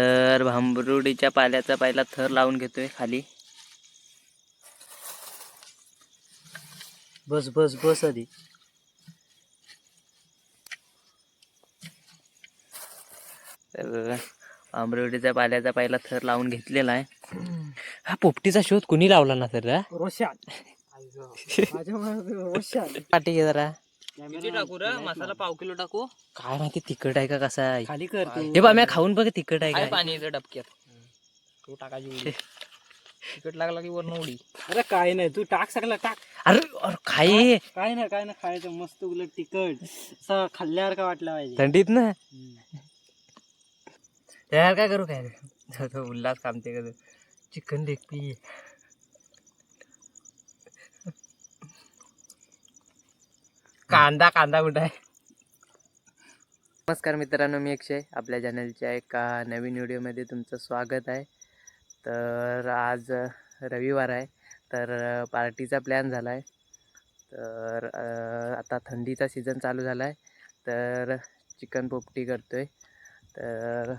तर भांबरुडीच्या पाल्याचा पहिला थर लावून घेतोय खाली. बस बस बस आधी. तर भांबरुडीच्या पाल्याचा पहिला थर लावून घेतलेला आहे. हा पोपटीचा शोध कुणी लावला ना मनात रोशात पाठी घे जरा. किती टाकू रे मसाला पाव किलो टाकू. काय माहिती तिखट आहे का कसा आहे? खाली कर तू. हे बा मी खाऊन बघ तिखट आहे काय. पाणी येतं डबक्यात. तू टाकायची उडी तिकट लागला की वरण उडी. अरे काय नाही तू टाक सगळं टाक. अरे अरे खाई काय नाही काय नाही खायचं मस्त उलट तिखट. असं खाल्ल्यावर का वाटलं पाहिजे? थंडीत ना? यार काय करू काय? उल्हास कामते का चिकन लेग कांदा कांदा कुठं आहे? नमस्कार मित्रांनो मी अक्षय. आपल्या चॅनलच्या एका नवीन व्हिडिओमध्ये तुमचं स्वागत आहे. तर आज रविवार आहे. तर पार्टीचा प्लॅन झाला आहे तर आता थंडीचा सीझन चालू झाला आहे तर चिकन पोपटी करतो आहे तर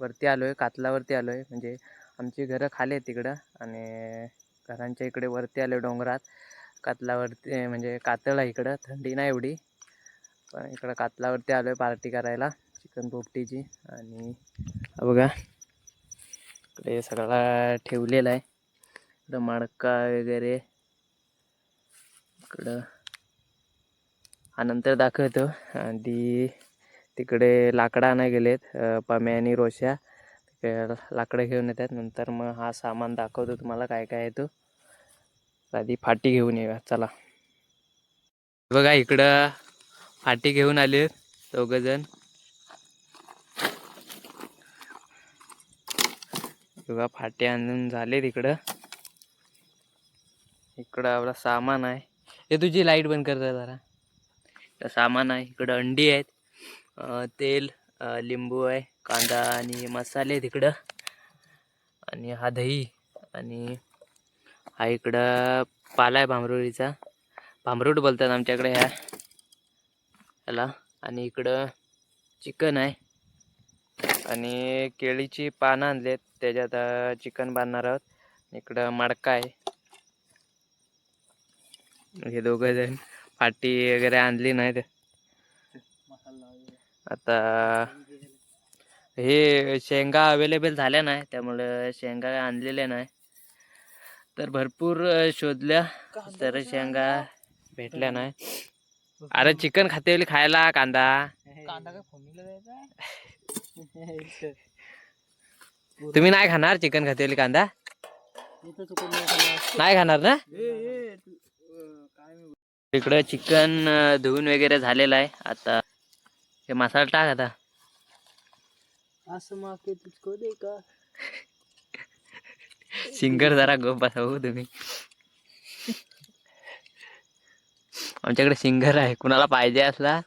वरती आलो आहे कातलावरती आलो आहे म्हणजे आमची घरं खाली आहेत तिकडं. आणि घरांच्या इकडे वरती आलो डोंगरात. कातलावरती म्हणजे कातळ आहे इकडं थंडी नाही एवढी. पण इकडं कातलावरती आलो आहे पार्टी करायला चिकन पोपटीची. आणि बघा इकडे सगळा ठेवलेला आहे. इकडं मडका वगैरे. इकडं हा नंतर दाखवतो. आणि तिकडे लाकडं आणाय गेलेत अ, पम्या आणि रोश्या लाकडं घेऊन येतात. नंतर मग हा सामान दाखवतो तुम्हाला काय काय येतो आधी फाटी घेऊन येऊया चला. बघा इकडं फाटी घेऊन आले दोघंजण. बघा फाटे आणून झाले तिकडं इकडं आपला सामान आहे. हे तुझी लाइट बंद कर जरा. सामान आहे इकडं अंडी आहेत तेल लिंबू आहे कांदा आणि मसाले तिकडं आणि हा दही आणि हा इकडं पाला आहे भांबरुडीचा भांबरूट बोलतात आमच्याकडे ह्या. ह्याला. आणि इकडं चिकन आहे. आणि केळीची पानं आणलेत. त्याच्यात चिकन बांधणार आहोत. इकडं मडका आहे. हे दोघं जण पाटी वगैरे आणली नाहीत. आता हे शेंगा अवेलेबल झाल्या नाही. त्यामुळे शेंगा आणलेल्या नाही. तर भरपूर शोधल्या. तर शेंगा भेटल्या नाही. अरे चिकन खाते खायला कांदा. तुम्ही नाही खाणार चिकन खाते कांदा? नाही खाणार ना? इकडं चिकन धुवून वगैरे झालेलं आहे. आता हे मसाला टाक आता. असं मागे तुझको दे का? सिंगर जरा गप बसा हो तुम्ही. आमच्याकडे सिंगर आहे कुणाला पाहिजे असला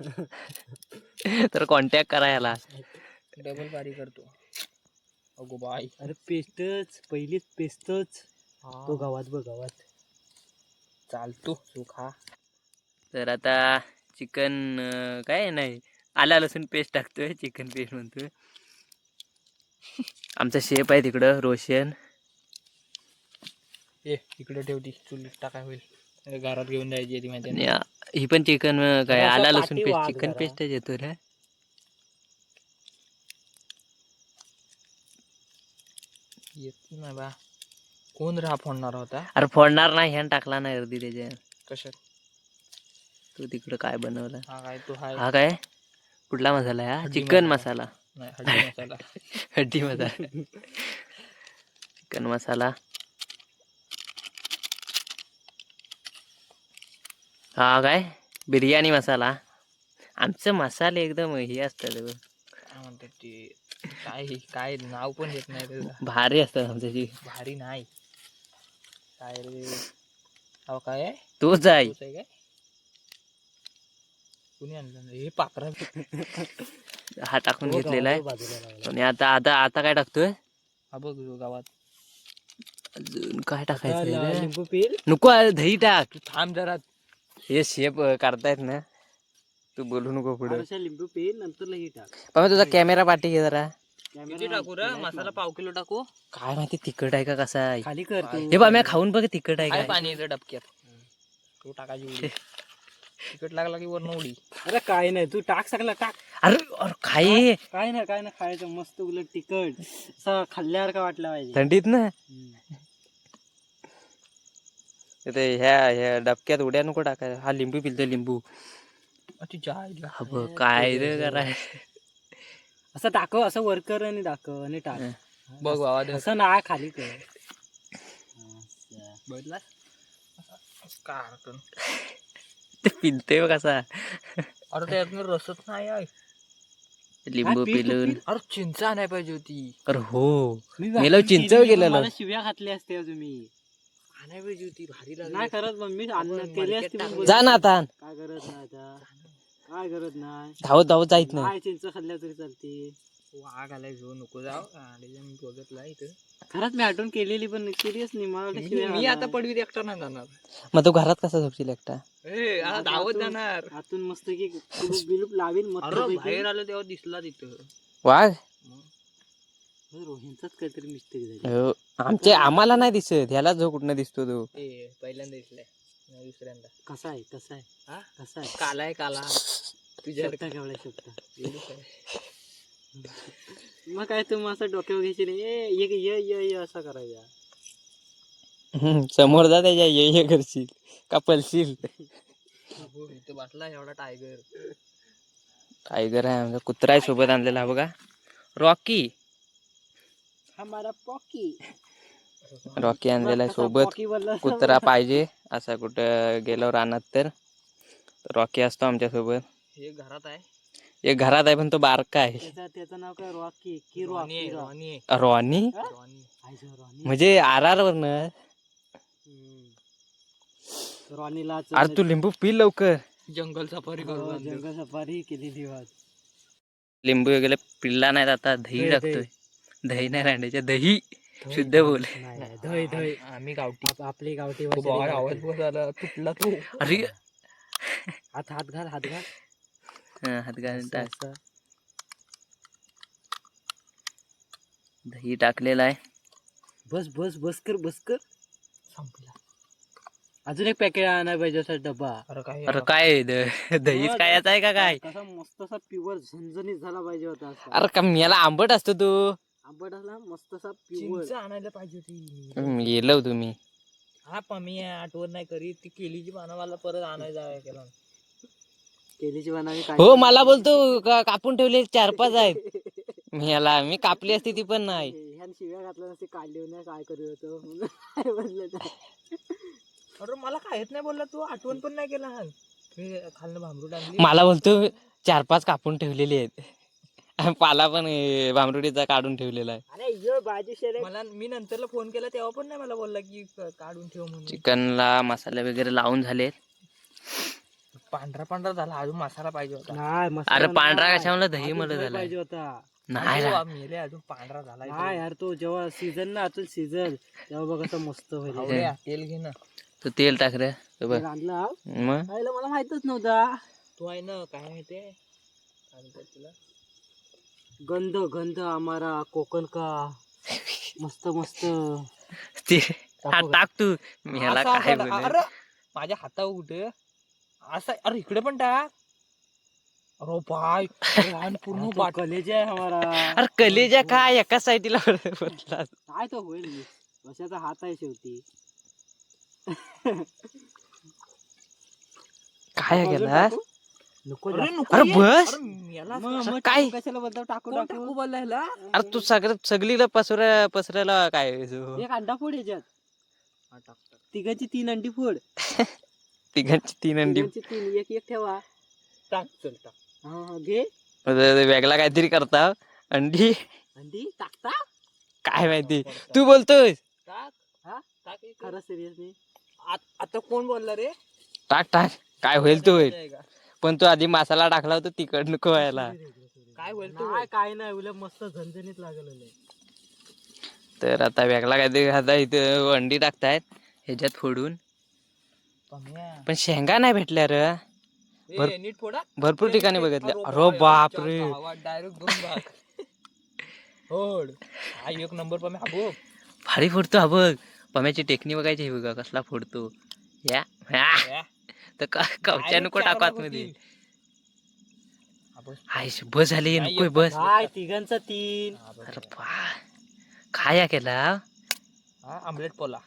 तर कॉन्टॅक्ट करा याला. डबल पारी करतो. अगो बाई. अरे पेस्टच पहिलीच पेस्टच तो गावात बघ गावात. चालतो तू खा. तर आता चिकन काय नाही आला लसूण पेस्ट टाकतोय चिकन पेस्ट म्हणतोय. आमचा शेप आहे तिकडं रोशन. ए इकडे ठेवती चुलीत टाका होईल. घरात घेऊन जायची ती माहिती आ- ही पण चिकन काय आला लसूण पेस्ट चिकन जरा. पेस्टच येतो रे येत नाही बा. कोण राहा फोडणार होता? अरे फोडणार नाही ह्यान टाकला नाही अर्धी त्याच्या. कशात? तू तिकडं काय बनवलं? हा काय तो हाय. हा काय? कुठला मसाला आहे हा? हड्डी चिकन मसाला. नाही हळदी मसाला. हड्डी मसाला. चिकन मसाला. हा काय? बिर्याणी मसाला. आमचे मसाले एकदम हे असतात बघ. काय म्हणतात ते? काय काय नाव पण येत नाही त्याचं. भारी असतात आमचे जी भारी नाही. काय रे? हो काय आहे? तोच आहे. तोच आहे काय? कुणी आणलं हे पाकरा हा टाकून घेतलेला आहे. आणि आता आता आता काय टाकतोय? हा बघ जो गावात. अजून काय टाकायचं रे? लिंबू पेल. नको दही टाक. तू थांब जरा. हे शेप करतायत ना. तू बोलू नको पुढे. लिंबू पेल नंतर टाक. बाबा तुझा कॅमेरा पाठी घे जरा. किती टाकू रे? मसाला पाव किलो टाकू. काय माहिती तिखट आहे का कसा आहे? खाली कर हे बा मी खाऊन बघ तिखट आहे काय. का पाणी येतं डबक्यात. तू टाकायची उडी. तिकट लागला की वरण उडी. अरे काय नाही तू टाक सगळं टाक. अरे अरे खाई काय नाही काय नाही खायचं मस्त उलट तिखट. असं खाल्ल्यावर का वाटलं पाहिजे. थंडीत ना. ते ह्या ह्या डबक्यात उड्या नको टाकायला हा लिंबू पिलतो लिंबू. तुझ्या काय रे कराय असं दाखव असं वर्कर आणि दाखव आणि टाक. बघ बाबा असं ना खाली कर. ते पिलते बघ कसा. अरे त्यातनं रसच नाही आहे. लिंबू पिलून. अरे चिंच आणाय पाहिजे होती. अरे हो. मी चिंच गेलेलो. शिव्या घातल्या असत्या तुम्ही आणाय पाहिजे होती भारी नाही करत मग मी केली असती पण जा ना आता. काय करत नाही आता. काय करत नाही. धावत धावत जायत नाही. काय चिंच खाल्ल्या तरी चालते. वाघ आलाय जो नको जाव मी बघितला इथं. खरंच मी आठवण केलेली पण सिरियस नाही. मला वाटलं शिव्या मी आता घालणार. पडवीत एकटा नाही जाणार. मग तो घरात कसा झोपशील एकटा? ए आता धावत जाणार. आतून मस्त की कुलूप बिलूप लावीन मस्त अरे बाहेर आलो तेव्हा दिसला तिथं. वाघ? रोहिंचाच काहीतरी मिस्टेक झाली. हो आमचे आम्हाला नाही दिसत ह्याला जो कुठनं दिसतो तो. ए पहिल्यांदा दिसलाय नाही दुसऱ्यांदा. कसा आहे कसा आहे? हा? कसा आहे? काला आहे काला. तुझ्या शकता केवढा शकता मग काय तुम्ही असं डोक्यावर घ्यायचे नाही? ए ये ये ये ये असं करायचा. हम्म, समोर जा त्याच्या ये ये करशील का पलशील इथं बसला एवढा टायगर टायगर आहे आमचा कुत्रा आहे सोबत आणलेला हा बघा. रॉकी हमारा पॉकी। रॉकी आणलेला सोबत. कुत्रा पाहिजे असा कुठं गेलो रानात तर. रॉकी असतो आमच्यासोबत हे घरात आहे. एक घरात आहे पण तो बारका आहे. त्याचं त्याचं नाव काय? रॉकी. की रॉनी रॉकी रॉनी आहे, रॉनी? रॉनी. आयचं रॉनी म्हणजे आर आर वरनं. हम्म. रॉनीला अरे तू लिंबू पी लवकर. जंगल सफारी करू हो, आणलं. जंगल सफारी केलेली लिंबू वगैरे पिल्ला नाहीत आता दही दही, टाकतोय दही नाही रांड्याच्या दही शुद्ध बोल. आम्ही गावठी. आप- आपली गावठी भाषा आवाज गावठी. झाला तुटला तो. अरे हात हात घाल हात घाल. हा, हात घालून असं- टाक. असं. दही टाकलेला आहे. बस बस बस कर बस कर. संपला. अजून एक पॅकेट आणायला पाहिजे असा डबा अरे काय अरे काय आहे द- दहीच काय आहे का काय? कसा मस्त असा प्युअर झणझणीत झाला पाहिजे होता असा. अरे का याला आंबट असतो तू. आंबट असला मस्त असा प्युअर चिंच आणायला पाहिजे होती. येलो तुम्ही हा पमी आठवण नाही करीत. ती केलीची पानं मला परत आणायला जावं केला. केलीची बनावी काय? हो मला बोलतो का- कापून ठेवले चार पाच आहेत. मी याला मी कापली असती ती पण नाही. ह्यान शिव्या घातल्या नसते काढली नाही काय करू होतो? म्हणून काय म्हणलं नाही. अरे मला काहीच नाही बोलला तू आठवण पण नाही केला. हा मी खाल्लं भांबरूट आणली. मला बोलतो चार पाच कापून ठेवलेले आहेत. पाला पण भांबरुडीचा काढून ठेवलेला आहे. अरे यो बाजू शेरे मला मी नंतरला फोन केला तेव्हा पण नाही मला बोलला की क- काढून ठेव म्हणून. चिकनला मसाले वगैरे लावून झाले पांढरा पांढरा झाला अजून मसाला पाहिजे होता. नाही मसाला अरे पांढरा. कशामुळे दही दही झाला पाहिजे होता. नाही रा- मेले अजून पांढरा झाला नाही यार तो जेव्हा सीझन ना अजून सीझन तेव्हा बघ असं मस्त होईल. तेल घे ना. तू तेल टाक रे. हे बघ. आणला मग? खायला मला माहितच नव्हता. तू आहे ना काय माहितीये काय म्हणतात तुला. गंध गंध आम्हारा कोकण का? मस्त मस्त. ते हा टाक तू. मी ह्याला असा काय अरे माझ्या हातावर कुठे असं अरे इकडे पण टाक. अरे बाय अरे लहान पूर्ण तो कलेजा आहे हमारा अरे कलेजा काय? एका साईडला बदला काय तो होईल? कशाचा हात आहे शेवटी? काय अजून टाकू? नको अरे जास्त. नको अरे ये. बस. अरे मेला मग- असं मग काय? टाकू कशाला बोलतो टाकू कोण टाकू टाकू बोलला ह्याला अरे तू सगळं सगळीला पसरा पसरायला काय तू? एक अंडा फोड याच्यात हा, टाक, टाक. तिघाची तीन अंडी फोड तिघांची तीन अंडी तिघांची तीन एक एक ठेवा टाक चल टाक हा हा घे वेगळा काहीतरी करता अंडी अंडी टाकता काय माहिती तू बोलतोय टाक हा? टाक इथे. खरं सिरियसली आत- आता कोण बोलला रे टाक टाक काय होईल तो होईल? पण तू आधी मसाला टाकला होता तिकड नको व्हायला काय होईल तो? नाही होईल. काय नाही उलट मस्त झणझणीत लागलेलं तर आता वेगळा काहीतरी आता इथं अंडी टाकतायत ह्याच्यात फोडून. पण शेंगा नाही भेटल्या रे. ए, भर- नीट फोडा. भरपूर ठिकाणी बघितले अरे अरे बाय, बाप चार रे. भावात direct दोन भाग होड हा एक नंबर पण भारी फोडतो हा बघ. पम्याची टेक्नी बघायची हे बघा कसला फोडतो. या. हा. तर का- कवच्या नको टाकू आतमध्ये? हाय बस. झाली नको बस. तिघांचा तीन. अरे बा काय या केला? आमलेट पोला.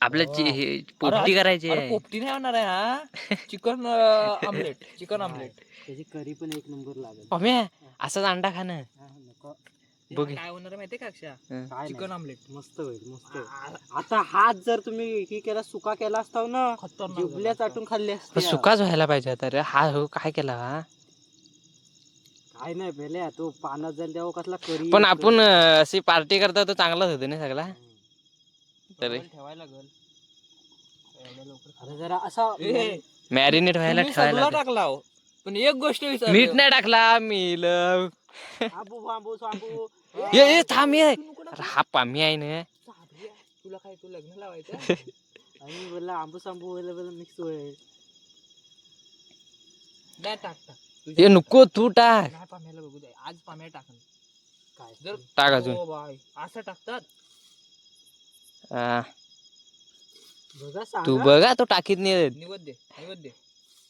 आपल्या चि- हे पोपटी करायची. पोपटी नाही होणार आहे हा? Chicken omelette chicken omelette. त्याची करी पण एक नंबर लागेल. असाच अंडा खाणं हा, नको. बघ. काय होणार आहे माहितीये का अक्षा हं. चिकन नाही. आमलेट मस्त होईल मस्त. आता हात जर तुम्ही ही केला सुका केला असता ना खतरनाक जिबल्या चाटून खाल्ले असते सुकाच व्हायला पाहिजे होता रे हा हो काय केला हा काय नाही पहिले तो पाण्यात जाईल तेव्हा कसला करी पण. आपण अशी पार्टी करता तर चांगलाच होतो ना सगळा तरी ठेवायला लागल अरे जरा असा मॅरिनेट व्हायला ठेवायला. टाकला हो. पण एक गोष्ट विचार मीठ नाही टाकला मी लव आंबू बांबू सांबू ये ये थांब ये अरे हा पामी आहे ना. तुला काय तू लग्न लावायचं आणि बोलला आंबू सांबू बोलला बोलला मिक्स होईल. नाही टाक टाक. ये नको तू टाक. नाही पाम्याला बघू दे. आज पाम्या टाकन. काय जर टाक अजून. हो बाय असं टाकतात? हा, बघा तू बघा तो टाकीत नाही. निवद दे निवद दे.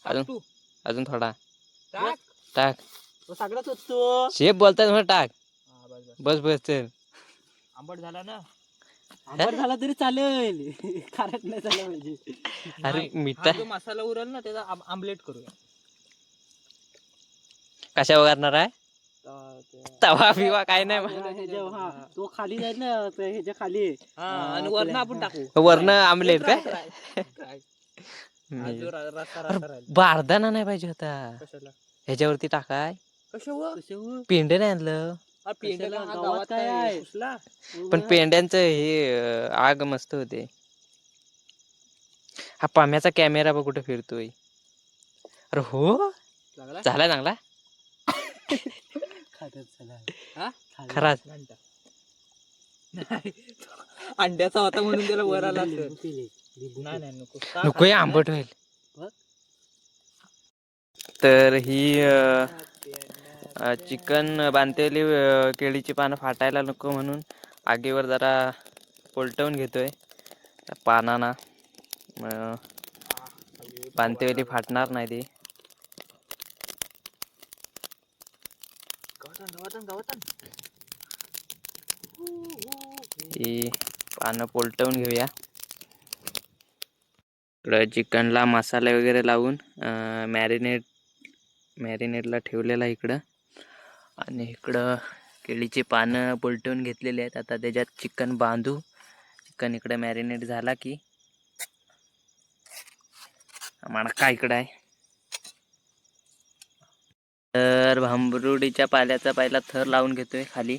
अजून? टाक तू. अजून थोडा. टाक. टाक. तो सगळ्यात होतो शेफ बोलतात म्हणून टाक. हा, बस बस. बस बस चल. आंबट झाला ना? आंबट झाला तरी चालेल. खारट नाही झालं म्हणजे. अरे नाही, मिठा हा जो मसाला उरल ना त्याचा आम- आमलेट करूया. कशा वगैरणार आहे? ते- तवा बिवा काय नाही हा, हा तो खाली जाईल ना ह्याच्या खाली हा हा, आणि वरण आपण टाकू वरण आमलेट काय? काय हा जो रा- रस्सा रस्सा राहिला. बारदाना नाही पाहिजे होता. कशाला? ह्याच्यावरती टाकाय. कशावर? नाही आणलं. पेंड्याला गावात काय आहे? पण पेंड्यांचं हे अं, आग मस्त होते. हा पाम्याचा कॅमेरा बघ कुठे फिरतोय. अरे हो? लागला? झाला चांगला? झाला हा? खराच. नाही. अंड्याचा होता म्हणून त्याला वर आला असेल. नाही. नाही नको. नको हे आंबट होईल. बघ. तर ही अं, चिकन बांधलेली अं, केळीची पानं फाटायला नको म्हणून आगीवर जरा पोलटवून घेतोय. त्या पानांना. अं, बांधतेवेली फाटणार नाही ती. ही पानं पोलटवून घेऊया. इकडं चिकनला मसाले वगैरे लावून मॅरिनेट मॅरिनेटला ठेवलेला आहे इकडं. आणि इकडं केळीची पानं पलटवून घेतलेली आहेत. आता त्याच्यात चिकन बांधू. चिकन इकडं मॅरिनेट झाला की. मडका इकडं आहे? तर भांबरुडीच्या पाल्याचा पहिला थर लावून घेतोय खाली.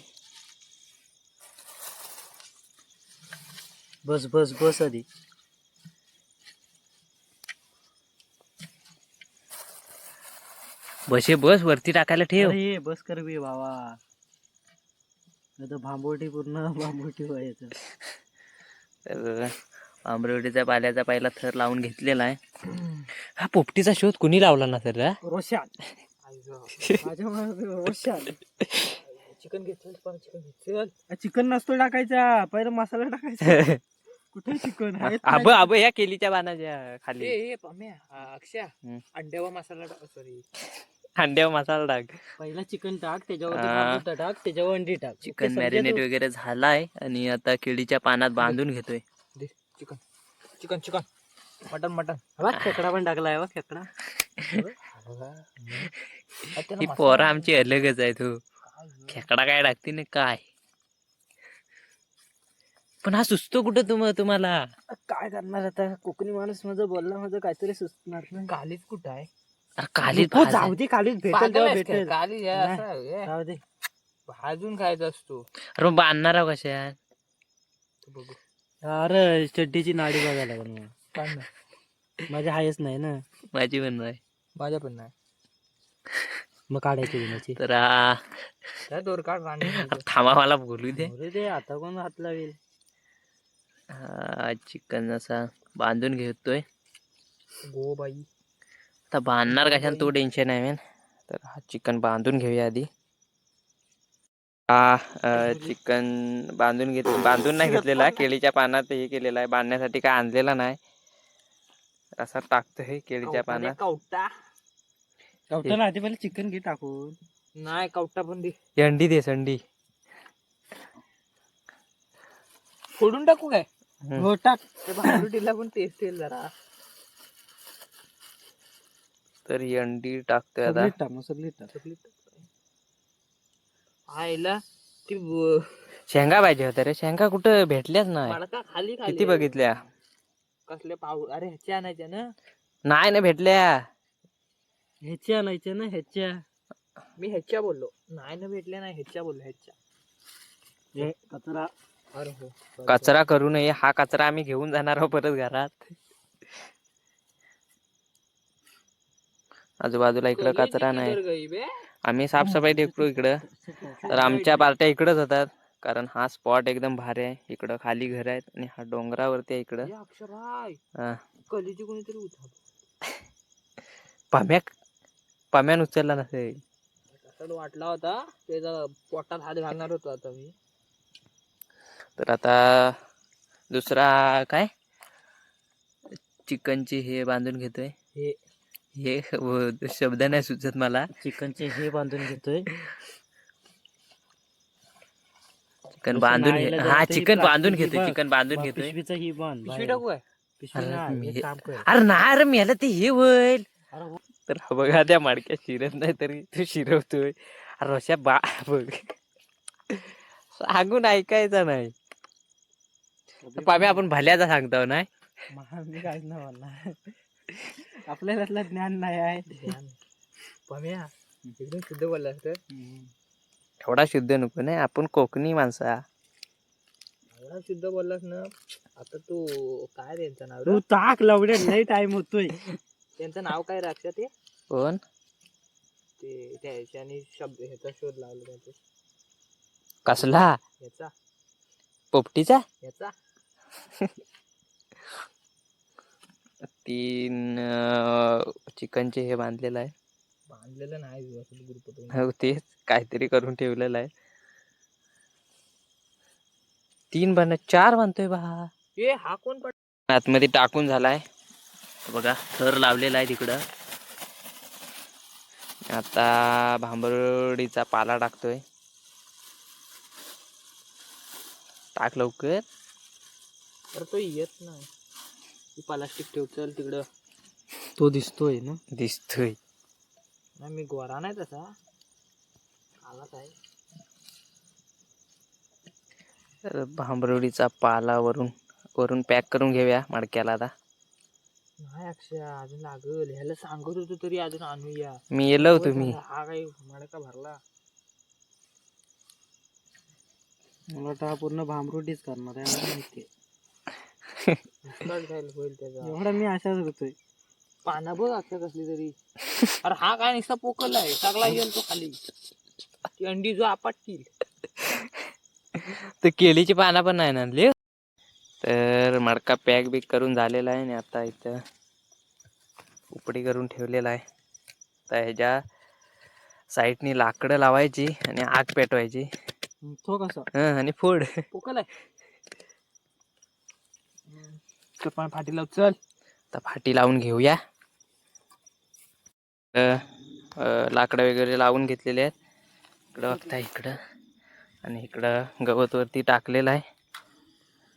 बस बस बस आधी. बसे बस वरती टाकायला ठेव. अरे बस कर बी बाबा. नाही तर भांबोटी पूर्ण भांबोटी व्हायचं. तर आंबरवडीच्या पाल्याचा पहिला थर लावून घेतलेला आहे. हा पोपटीचा शोध कुणी लावला ना सर रोशान. रोशान. चिकन घेतलं चिकन घेतलं चिकन नसतो टाकायचा. पहिला मसाला टाकायचा. कुठे चिकन आब आब या केलीच्या बाणाच्या ए खाली. ए पाम्या आ, अक्षय. अंड्यावा मसाला सॉरी अंड्यावर मसाला टाक. पहिला चिकन टाक त्याच्यावर हा. टाक त्याच्यावर अंडी टाक. Chicken marinate? वगैरे झालाय आणि आता केळीच्या पानात बांधून घेतोय. Chicken. Chicken chicken. Mutton mutton. हा बघ, खेकडा पण टाकलाय बघ खेकडा. ही पोरं आमची अलगच आहे तू. खेकडा काय टाकते ना काय? पण हा सुचतो कुठं तुम तुम्हाला? काय करणार आता? कोकणी माणूस माझं बोलला माझं काहीतरी सुचणार नाही. कालीच कुठं आहे? अरे कालीत नको, भाज- जाऊ दे कालीच भेटेल तेव्हा? भेटेल. काली हे हे. जाऊ दे. भाजून खायचा असतो. अरे मग बांधणार आहो कशा तू बघू. अरे चड्डीची नाडी बघायला लागल मला. काढ ना. माझ्या हायच नाही ना. माझी पण नाही. माझ्या पण नाही. मग काढायची गुन्ह्याची तर हा त्या दोर काढ अरे थांबा मला बोलू दे. अरे ते आता कोण हात लावेल? हा चिकन असा बांधून घेतोय. Go by. आता बांधणार कशाने तो टेन्शन आहे मेन तर हा चिकन बांधून घेऊया आधी. हा चिकन बांधून घेत बांधून नाही घेतलेला केळीच्या पानात हे केलेलं आहे बांधण्यासाठी काय आणलेला नाही. असा टाकतोय केळीच्या पानात. कवटा. आधी पहिले चिकन घे टाकून. नाही कवटा पण दे. ही अंडी दे संडी फोडून टाकू काय. हो टाक. पण टेस्ट येईल जरा. तर ही अंडी टाकतोय आता. सगळीच टाक मग सगळीच टाक. आईला ती ब- शेंगा पाहिजे होत्या रे. शेंगा कुठं भेटल्याच नाही. मडका खाली खाली. किती बघितल्या? कसले पाऊ अरे ह्याच्या आणायच्या ना. नाही ना भेटल्या. ह्याच्या आणायच्या ना ह्याच्या. मी ह्याच्या बोललो. नाही ना भेटल्या नाही ह्याच्या बोललो ह्याच्या. हे कचरा. अरे हो कचरा करू नये. हा कचरा आम्ही घेऊन जाणार आहोत परत घरात. आजूबाजूला. इकडं कचरा नाही? आम्ही साफसफाई देखतो इकडं. तर आमच्या पार्ट्या इकडंच होतात. कारण हा स्पॉट एकदम भारी आहे. इकडं खाली घर आहेत आणि हा डोंगरावरती आहे इकडं. कलीची कोणीतरी पाम्या पाम्यान उचलला नसेल. कसा वाटला होता. त्याचा पोटात हात घालणार होतो आता मी. तर आता दुसरा काय? चिकनची हे बांधून घेतोय. हे हे व- शब्द नाही सुचत मला. चिकनचे हे बांधून घेतोय. चिकन बांधून घे हा हे चिकन बांधून प्लास्टिकची घेतोय. चिकन बांधून बा- घेतोय पिशवीचं ही बांध. पिशवी बाहेर. टाकू काय? पिशवी अरे नाही मी एक हे- काम कर. अरे नाही अरे मला ते हे होईल. अरे हो. तर हा बघा त्या मडक्या शिरत नाही तरी तू शिरवतोय. अरे अशा बा बघ. सांगून ऐकायचं नाही. पाम्या आपण भल्याचा सांगतो नाही. मा- मी काहीच नाही म्हणणार आपल्याला त्यातलं ज्ञान नाही आहे. ध्यान. पम्या एकदम शुद्ध बोलला तर. थोडा शुद्ध नको नाही आपण कोकणी माणसा एवढा शुद्ध बोललास ना आता तू काय त्यांचं नाव तू रे? टाक लवड्या लय टाइम होतोय. त्यांचं नाव काय राक्षा ते? कोण? ते त्या ह्याच्याने शब्द ह्याचा शोध लावला त्यांचा कसला? ह्याचा. पोपटीचा? ह्याचा. तीन चिकनचे हे बांधलेलं आहे. बांधलेलं नाही व्यवस्थित ग्रुप हो तेच काहीतरी करून ठेवलेलं आहे. तीन बन चार बांधतोय बा. ए हा कोण पण आतमध्ये टाकून झालाय. बघा थर लावलेला आहे तिकडं. आता भांबरडीचा पाला टाकतोय. टाक लवकर. तर तो येत नाही. प्लास्टिक ठेव चल तिकडं. तो दिसतोय ना? दिसतोय. नाही मी गोरा नाही तसा. आला काय? तर भांबरडीचा पाला वरून वरून पॅक करून घेऊया मडक्याला आता. नाही अक्षय अजून लागल. ह्याला सांगत होतो तरी अजून आणूया. मी येलो तुम्ही झालं, हा काही मडका भरला. मला वाटतं हा पूर्ण भांबरुटीच करणार आहे मला माहिती आहे. होईल त्याचा? एवढा मी आशाच करतोय. पाना बघ अक्षय कसली तरी. अरे हा काय नुसता पोकलाय सगळा येईल तो खाली. ती अंडी जो आपटतील. तर केळीची पानं पण नाही ना आणली? तर मडका पॅक बिक करून झालेला आहे आणि आता इथं उपडी करून ठेवलेला आहे. तर ह्याच्या साईडनी लाकडं लावायची आणि आग पेटवायची. तो कसा? हं, आणि फोड. पोकलाय चल पण फाटी लाव चल. तर फाटी लावून घेऊया. लाकडं वगैरे लावून घेतलेले आहेत. इकडं बघता इकडं. आणि इकडं गवतवरती टाकलेलं आहे.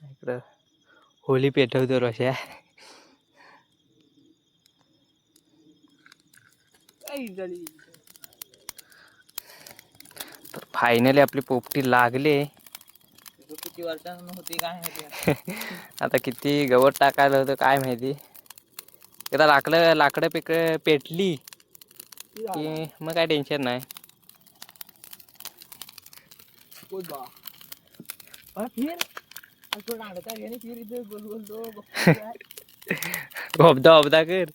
इकडं होली पेटवतो झाली तर फायनली आपली पोपटी लागले. किती वर्षांनं होती काय माहिती आता. किती गवत टाकायला होतं काय माहिती. एकदा लाकडं लाकडं पिक पेटली की मग काय टेन्शन नाही. बोल बा. अरे फिर अरे तो डांगता घे फिर इथे बोल बोल तो ओबदा ओबदा कर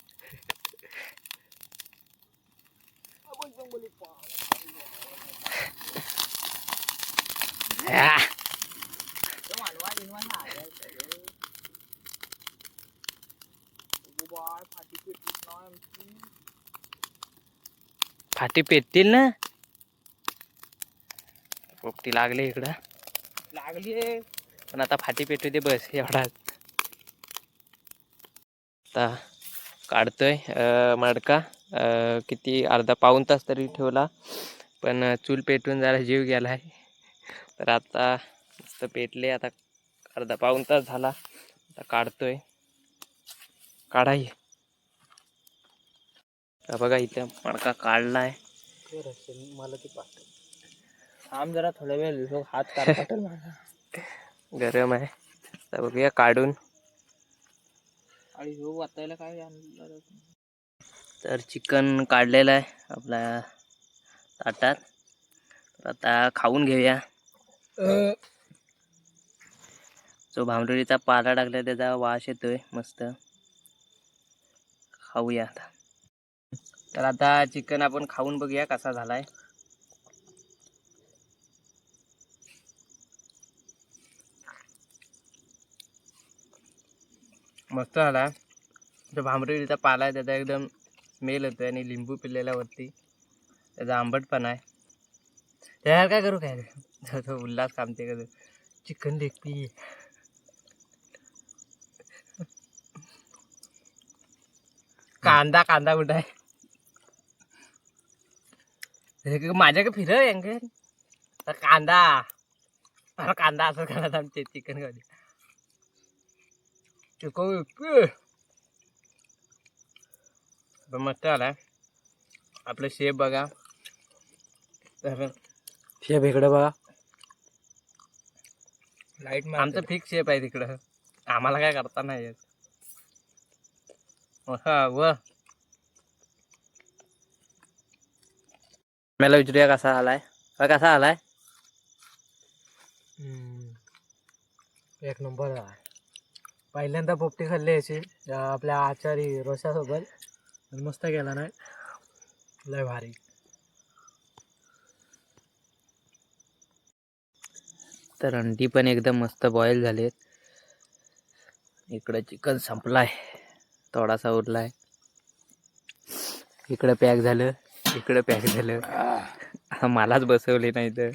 आ, फाटी पेटतील ना? पोपटी पोपटी लागली इकडं. लागली पण आता फाटी पेटू दे बस एवढा आता काढतोय मडका. किती अर्धा पाऊण तास तरी ठेवला. पण चूल पेटून जरा जीव गेलाय. तर आता मस्त पेटले. आता अर्धा पाऊण तास झाला. आता काढतोय. काढाय. बघा इथे मडका काढलाय. मला ते पाठ थांब जरा थोडा वेळ लोक हात काढतात माझा गरम आहे. आता बघूया काढून. आणि हो वाचायला काय तर चिकन काढलेलं आहे आपल्या ताटात. तर आता खाऊन घेऊया. जो भांबरुळीचा पाला टाकला त्याचा वास येतोय मस्त. खाऊया आता. तर आता चिकन आपण खाऊन बघूया कसा झालाय. मस्त झाला. जो भांबरीचा पाला आहे त्याचा एकदम स्मेल आहे आणि लिंबू पिल्लेला वरती. त्याचा आंबटपणा आहे. त्याला काय करू काय? तो- उल्हास कामते का चिकन देखती. कांदा कांदा कुठं आहे? माझ्याकडे फिर यांकडे तर कांदा. मला कांदा असं करत आमचे चिकन पण मस्त आलाय आपलं शेप बघा. तर शेप इकडे बघा. लाइट आमचं फिक्स शेप आहे तिकडं. आम्हाला काय करता नाही येत. हा व. मला विचारूया कसा आलाय कसा आलाय एक नंबर आहे. पहिल्यांदा पोपटी खाल्ली याची. आपल्या आचारी रोशासोबत मस्त गेला नाही. लय भारी. तर अंडी पण एकदम मस्त बॉईल झालेत. इकडं चिकन संपलाय. थोडासा उरलाय. इकडं पॅक झालं. इकडं पॅक झालं. मलाच बसवले नाही तर.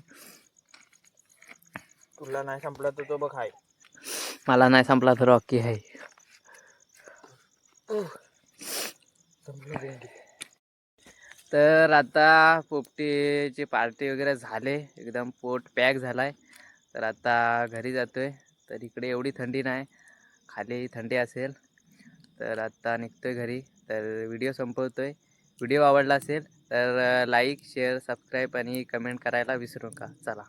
तुला नाही संपला तर तो बघ आहे मला नाही संपला तर रॉकी आहे तर आता पोपटीची पार्टी वगैरे झाले. एकदम पोट पॅक झालाय. तर आता घरी जातोय. तर इकडे एवढी थंडी नाही. खाली थंडी असेल. तर आता निघतोय घरी. तर व्हिडिओ संपवतोय. व्हिडिओ आवडला असेल तर लाईक शेअर सबस्क्राईब आणि कमेंट करायला विसरू नका. चला.